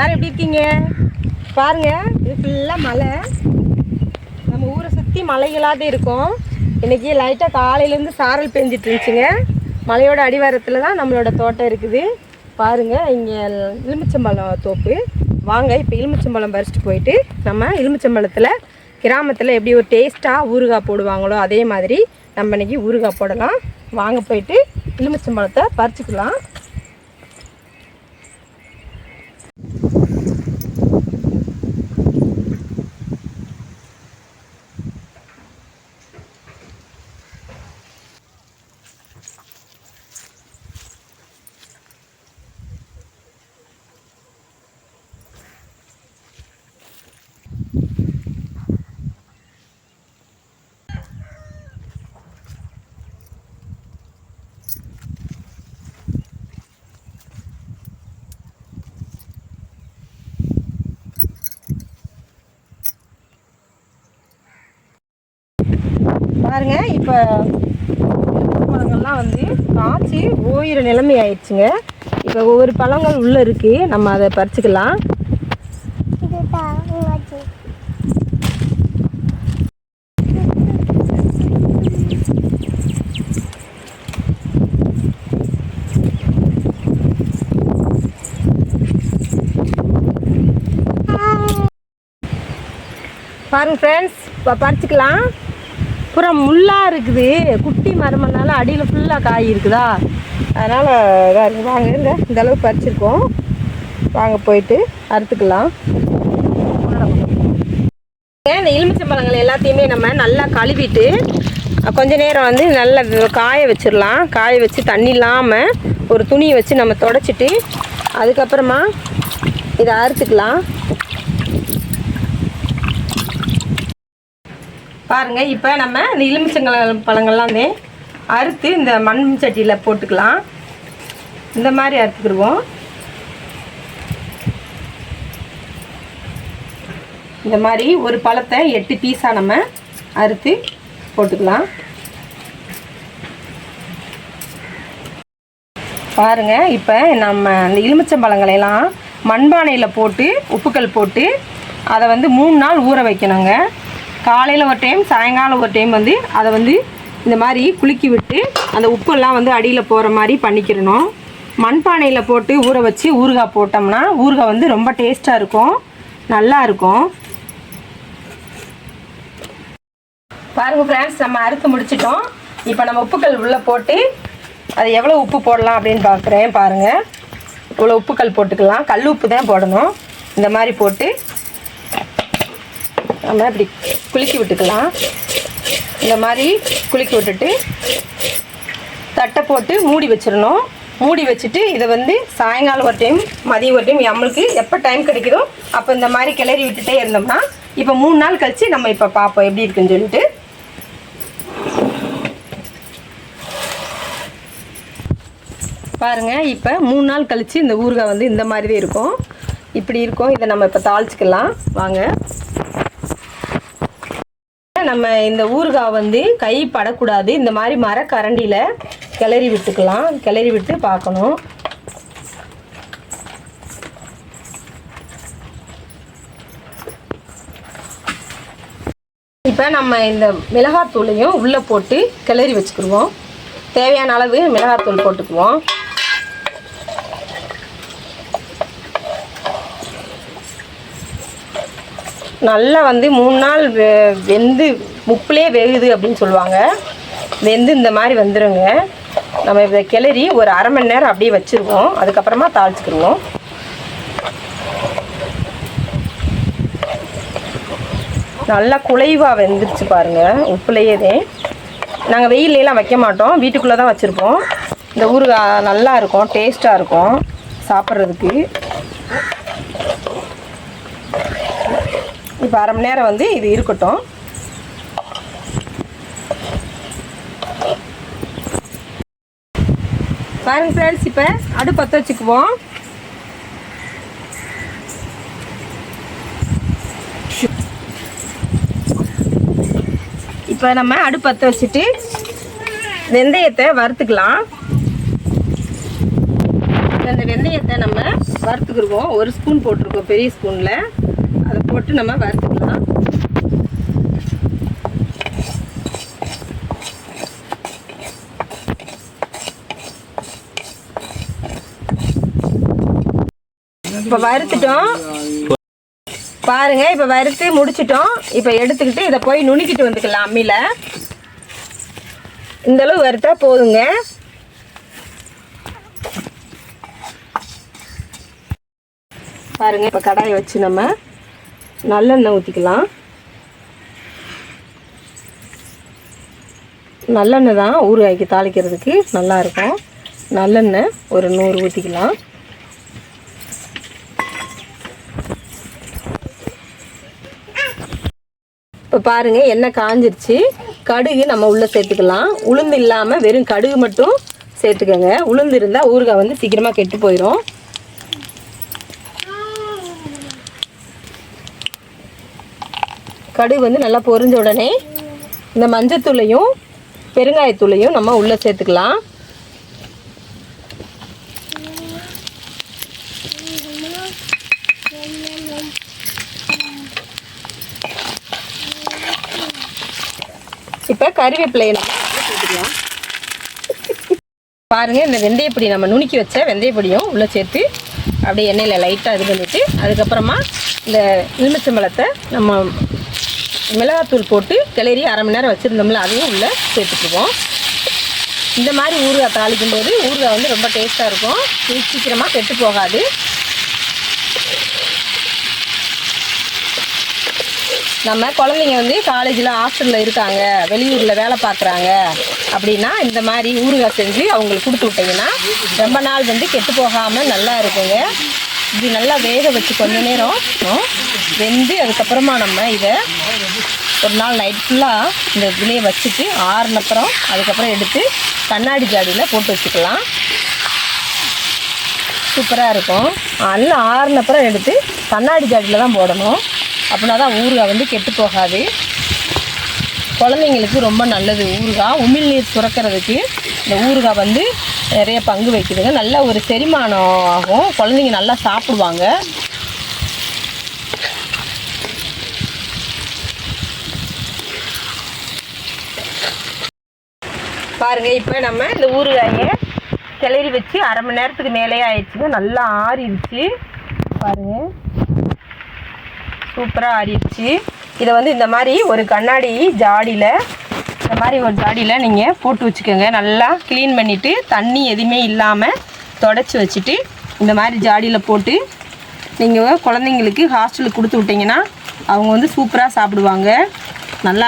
எல்லாரும் எப்படி இருக்கீங்க? பாருங்க இது ஃபுல்லாக மலை நம்ம ஊரை சுற்றி மலைகளாகவே இருக்கும். இன்னைக்கு லைட்டாக காலையிலேருந்து சாரல் பெஞ்சிட்டு இருந்துச்சுங்க. மலையோட அடிவாரத்தில் தான் நம்மளோட தோட்டம் இருக்குது. பாருங்க இங்கே எலுமிச்சம்பழம் தோப்பு. வாங்க இப்போ எலுமிச்சம்பழம் பறிச்சுட்டு போயிட்டு நம்ம எலுமிச்சம்பழத்தில் கிராமத்தில் எப்படி ஒரு டேஸ்ட்டாக ஊறுகாய் போடுவாங்களோ அதே மாதிரி நம்ம இன்றைக்கி ஊறுகாய் போடலாம். வாங்க போயிட்டு எலுமிச்சம்பழத்தை பறிச்சுக்கலாம். பாருங்க இப்போ பழங்கள்லாம் வந்து காய்ச்சி ஓயிற நிலைமை ஆயிடுச்சுங்க. இப்போ ஒவ்வொரு பழங்கள் உள்ளே இருக்குது நம்ம அதை பறிச்சுக்கலாம். பாருங்க ஃப்ரெண்ட்ஸ் இப்போ பறிச்சுக்கலாம் பூரா முள்ளாக இருக்குது. குட்டி மரமனால அடியில் ஃபுல்லாக காய் இருக்குதா? அதனால் வேறு வாங்க இருங்க இந்த அளவுக்கு பறிச்சிருக்கோம். வாங்க போயிட்டு அறுத்துக்கலாம். இந்த எலுமிச்சம்பழங்கள் எல்லாத்தையுமே நம்ம நல்லா கழுவிட்டு கொஞ்ச நேரம் வந்து நல்லா காய வச்சிடலாம் காய வச்சு தண்ணி இல்லாமல் ஒரு துணியை வச்சு நம்ம தொடச்சிட்டு அதுக்கப்புறமா இதை அறுத்துக்கலாம். பாருங்கள் இப்போ நம்ம இந்த எலுமிச்சங்கல பழங்கள்லாம் வந்து அறுத்து இந்த மண் சட்டியில் போட்டுக்கலாம். இந்த மாதிரி அறுத்துக்கிடுவோம். இந்த மாதிரி ஒரு பழத்தை எட்டு பீஸாக நம்ம அறுத்து போட்டுக்கலாம். பாருங்க இப்போ நம்ம அந்த எலுமிச்சம்பழங்களையெல்லாம் மண்பானையில் போட்டு உப்புக்கல் போட்டு அதை வந்து மூணு நாள் ஊற வைக்கணுங்க. காலையில் ஒரு டைம் சாயங்காலம் ஒரு டைம் வந்து அதை வந்து இந்த மாதிரி குலுக்கி விட்டு அந்த உப்பெல்லாம் வந்து அடியில் போகிற மாதிரி பண்ணிக்கிறணும். மண்பானையில் போட்டு ஊற வச்சு ஊறுகாய் போட்டோம்னா ஊறுகாய் வந்து ரொம்ப டேஸ்ட்டாக இருக்கும். நல்லா இருக்கும். பாருங்க ஃப்ரெண்ட்ஸ் நம்ம அறுத்து முடிச்சிட்டோம். இப்போ நம்ம உப்புக்கல் உள்ளே போட்டு அது எவ்வளோ உப்பு போடலாம் அப்படின்னு பார்க்குறேன் பாருங்கள் இவ்வளோ உப்புக்கல் போட்டுக்கலாம். கல் உப்பு தான் போடணும். இந்த மாதிரி போட்டு நம்ம இப்படி குலுக்கி விட்டுக்கலாம். இந்த மாதிரி குலுக்கி விட்டுட்டு தட்டை போட்டு மூடி வச்சிடணும். மூடி வச்சுட்டு இதை வந்து சாயங்காலம் ஒரு டைம் மதியம் ஒரு டைம் நம்மளுக்கு எப்போ டைம் கிடைக்குதோ அப்போ இந்த மாதிரி கிளறி விட்டுட்டே இருந்தோம்னா இப்போ மூணு நாள் கழிச்சு நம்ம இப்போ பார்ப்போம் எப்படி இருக்குன்னு சொல்லிட்டு. பாருங்கள் இப்போ மூணு நாள் கழிச்சு இந்த ஊறுகாய் வந்து இந்த மாதிரி தான் இருக்கும். இப்படி இருக்கும். இதை நம்ம இப்போ தாளிச்சிக்கலாம். வாங்க. நம்ம இந்த ஊறுகாய் வந்து கை படக்கூடாது. இந்த மாதிரி மரக்கரண்டியில் கிளறி விட்டுக்கலாம். கிளறி விட்டு பார்க்கணும். இப்போ நம்ம இந்த மிளகாத்தூளையும் உள்ளே போட்டு கிளறி வச்சுக்கிடுவோம் தேவையான அளவு மிளகாத்தூள் போட்டுக்குவோம். நல்லா வந்து மூணு நாள் வெ- வெந்து உப்புலேயே வேகுது அப்படின்னு சொல்லுவாங்க. வெந்து இந்த மாதிரி வந்துருங்க. நம்ம இதை கிளறி ஒரு அரை மணி நேரம் அப்படியே வச்சுருவோம். அதுக்கப்புறமா தாளிச்சுக்கிடுவோம். நல்லா குலைவாக வெந்துருச்சு பாருங்கள் உப்புலையே. தான் நாங்கள் வெயிலெலாம் வைக்க மாட்டோம். வீட்டுக்குள்ளே தான் வச்சுருப்போம். இந்த ஊறுகாய் நல்லா இருக்கும் டேஸ்ட்டாக இருக்கும் சாப்பிட்றதுக்கு. இப்போ அரை மணி நேரம் வந்து இது இருக்கட்டும். பாருங்க ஃப்ரெண்ட்ஸ் இப்போ அடு பற்ற வச்சுக்குவோம். இப்போ நம்ம அடு பற்ற வச்சுட்டு வெந்தயத்தை வறுத்துக்கலாம். இந்த வெந்தயத்தை நம்ம வறுத்துக்கிடுவோம் ஒரு ஸ்பூன் போட்டிருக்கோம் பெரிய ஸ்பூனில் போட்டு நம்ம வறுத்துக்கலாம். இப்போ வறுத்துட்டோம். பாருங்க இப்போ வறுத்து முடிச்சிட்டோம். இப்போ எடுத்துக்கிட்டு இதை போய் நுணுக்கிட்டு வந்துக்கலாம் அம்மியில். இந்தளவு வறுத்தா போதுங்க. பாருங்க இப்போ கடாயை வச்சு நம்ம நல்லெண்ணெய் ஊற்றிக்கலாம் நல்லெண்ணெய் தான் ஊறுகாய்க்கு தாளிக்கிறதுக்கு நல்லா இருக்கும். நல்லெண்ணெய் ஒரு நூறு ஊற்றிக்கலாம் இப்போ பாருங்க எண்ணெய் காஞ்சிருச்சு. கடுகு நம்ம உள்ளே சேர்த்துக்கலாம். உளுந்து இல்லாமல் வெறும் கடுகு மட்டும் சேர்த்துக்கோங்க. உளுந்து இருந்தால் ஊறுகாய் வந்து சீக்கிரமாக கெட்டு போயிடும் கடுகு வந்து நல்லா பொரிஞ்ச உடனே இந்த மஞ்சத்தூளையும் பெருங்காயத்தூளையும் நம்ம உள்ளே சேர்த்துக்கலாம். இப்போ கறிவேப்பிலையை நம்ம சேர்த்துக்கலாம். பாருங்கள் இந்த வெந்தயப்பொடி நம்ம நுணுக்கி வச்ச வெந்தயப்பொடியும் உள்ளே சேர்த்து அப்படியே எண்ணெயில் லைட்டாக இது பண்ணிவிட்டு அதுக்கப்புறமா இந்த எலுமிச்சம்பழத்தை நம்ம மிளகாத்தூள் போட்டு கிளறி அரை மணி நேரம் வச்சுருந்தோம்ல அதையும் உள்ளே சேர்த்துக்குவோம். இந்த மாதிரி ஊறுகாய் தாளிக்கும் போது ஊறுகாய் வந்து ரொம்ப டேஸ்ட்டாக இருக்கும். இது சீக்கிரமாக கெட்டு போகாது. நம்ம குழந்தைங்க வந்து காலேஜில் ஹாஸ்டலில் இருக்காங்க வெளியூரில் வேலை பார்க்குறாங்க அப்படின்னா இந்த மாதிரி ஊறுகாய் செஞ்சு அவங்களுக்கு கொடுத்து விட்டிங்கன்னா ரொம்ப நாள் வந்து கெட்டு போகாமல் நல்லா இருக்குங்க. இது நல்லா வேக வச்சு கொஞ்ச நேரம் வெந்து அதுக்கப்புறமா நம்ம இதை ஒரு நாள் நைட் ஃபுல்லாக இந்த இதுலேயே வச்சுட்டு ஆறுனப்புறம் அதுக்கப்புறம் எடுத்து கண்ணாடி ஜாடியில் போட்டு வச்சுக்கலாம். சூப்பராக இருக்கும். நல்லா ஆறுனப்புறம் எடுத்து கண்ணாடி ஜாடியில் தான் போடணும். அப்படின்னா தான் ஊறுகாய் வந்து கெட்டு போகாது. குழந்தைங்களுக்கு ரொம்ப நல்லது ஊறுகாய். உமிழ்நீர் சுரக்கிறதுக்கு இந்த ஊறுகாய் வந்து நிறைய பங்கு வைக்குதுங்க நல்ல ஒரு செரிமானம் ஆகும். குழந்தைங்க நல்லா சாப்பிடுவாங்க. பாருங்க இப்போ நம்ம இந்த ஊறுகாயை கிளறி வச்சு அரை மணி நேரத்துக்கு மேலேயே ஆயிடுச்சுங்க. நல்லா ஆறிடுச்சு. பாருங்க. சூப்பராக ஆறிடுச்சு. இதை வந்து இந்த மாதிரி ஒரு கண்ணாடி ஜாடியில் இந்த மாதிரி ஒரு ஜாடியில் நீங்கள் போட்டு வச்சுக்கோங்க. நல்லா க்ளீன் பண்ணிவிட்டு தண்ணி எதுவுமே இல்லாமல் தொடச்சி வச்சுட்டு இந்த மாதிரி ஜாடியில் போட்டு நீங்கள் குழந்தைங்களுக்கு ஹாஸ்டலுக்கு கொடுத்து விட்டிங்கன்னா அவங்க வந்து சூப்பராக சாப்பிடுவாங்க. நல்லா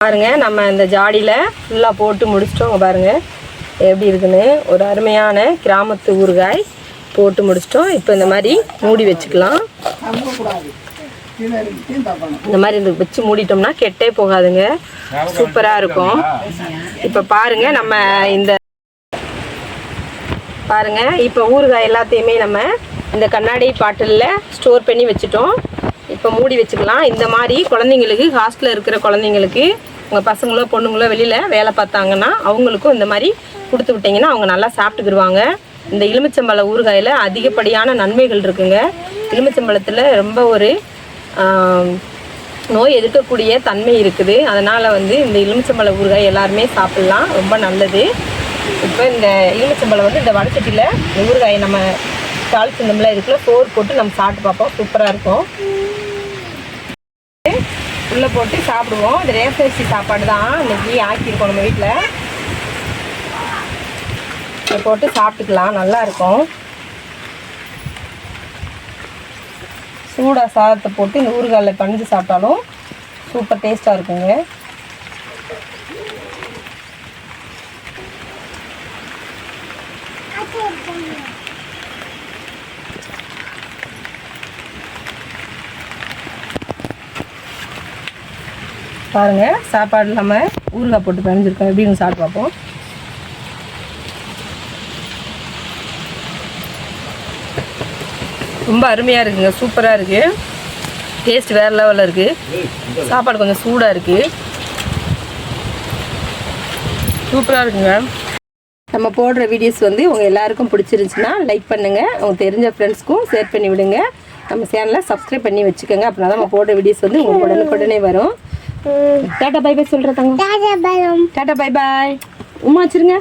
பாருங்க நம்ம இந்த ஜாடியில் ஃபுல்லாக போட்டு முடிச்சிட்டோம் பாருங்க. எப்படி இருக்குன்னு? ஒரு அருமையான கிராமத்து ஊறுகாய் போட்டு முடிச்சிட்டோம். இப்போ இந்த மாதிரி மூடி வச்சுக்கலாம். இந்த மாதிரி இது வச்சு மூடிட்டோம்னா கெட்டே போகாதுங்க. சூப்பராக இருக்கும். இப்போ பாருங்க நம்ம இந்த பாருங்க இப்போ ஊறுகாய் எல்லாத்தையுமே நம்ம இந்த கண்ணாடி பாட்டிலில் ஸ்டோர் பண்ணி வச்சுட்டோம். இப்போ மூடி வச்சுக்கலாம். இந்த மாதிரி குழந்தைங்களுக்கு ஹாஸ்டலில் இருக்கிற குழந்தைங்களுக்கு உங்கள் பசங்களோ பொண்ணுங்களோ வெளியில் வேலை பார்த்தாங்கன்னா அவங்களுக்கும் இந்த மாதிரி கொடுத்து விட்டிங்கன்னா அவங்க நல்லா சாப்பிட்டுக்கிடுவாங்க இந்த எலுமிச்சம்பழ ஊறுகாயில் அதிகப்படியான நன்மைகள் இருக்குங்க. எலுமிச்சம்பழத்தில் ரொம்ப ஒரு நோய் எதிர்க்கக்கூடிய தன்மை இருக்குது. அதனால் வந்து இந்த எலுமிச்சம்பழ ஊறுகாய் எல்லாருமே சாப்பிட்லாம். ரொம்ப நல்லது. இப்போ இந்த எலுமிச்சம்பழம் வந்து இந்த வடச்சட்டியில் இந்த ஊறுகாயை நம்ம தாளிச்சிருந்தோம்ல இதுக்குள்ள சோறு போட்டு நம்ம சாப்பிட்டு பார்ப்போம். சூப்பராக இருக்கும். உள்ளே போட்டு சாப்பிடுவோம். இந்த ரேஷன் அரிசி சாப்பாடு தான். இன்னைக்கு ஆக்கியிருக்கோம் நம்ம வீட்டில் இதை போட்டு சாப்பிட்டுக்கலாம். நல்லா இருக்கும். சூடாக சாதத்தை போட்டு இந்த ஊறுகாயில் பணிஞ்சு சாப்பிட்டாலும் சூப்பர் டேஸ்ட்டாக இருக்குங்க. பாருங்கள் சாப்பாடு இல்லாமல் ஊறுகாய் போட்டு பிணைஞ்சிருக்கோம் எப்படின்னு சாப்பிட்டு பார்ப்போம். ரொம்ப அருமையாக இருக்குங்க சூப்பராக இருக்குது டேஸ்ட் வேறு லெவலில் இருக்குது சாப்பாடு கொஞ்சம் சூடாக இருக்குது சூப்பராக இருக்குங்க. நம்ம போடுற வீடியோஸ் வந்து உங்கள் எல்லாருக்கும் பிடிச்சிருந்துச்சின்னா லைக் பண்ணுங்கள் உங்கள் தெரிஞ்ச ஃப்ரெண்ட்ஸ்க்கும் ஷேர் பண்ணி விடுங்க. நம்ம சேனலை சப்ஸ்கிரைப் பண்ணி வச்சுக்கோங்க. அப்படின்னா தான் நம்ம போடுற வீடியோஸ் வந்து உங்களுக்கு உடனுக்குடனே வரும். டாட்டா பை பை சொல்கிறதாங்க டாட்டா பை பாய் உமா வச்சிருங்க.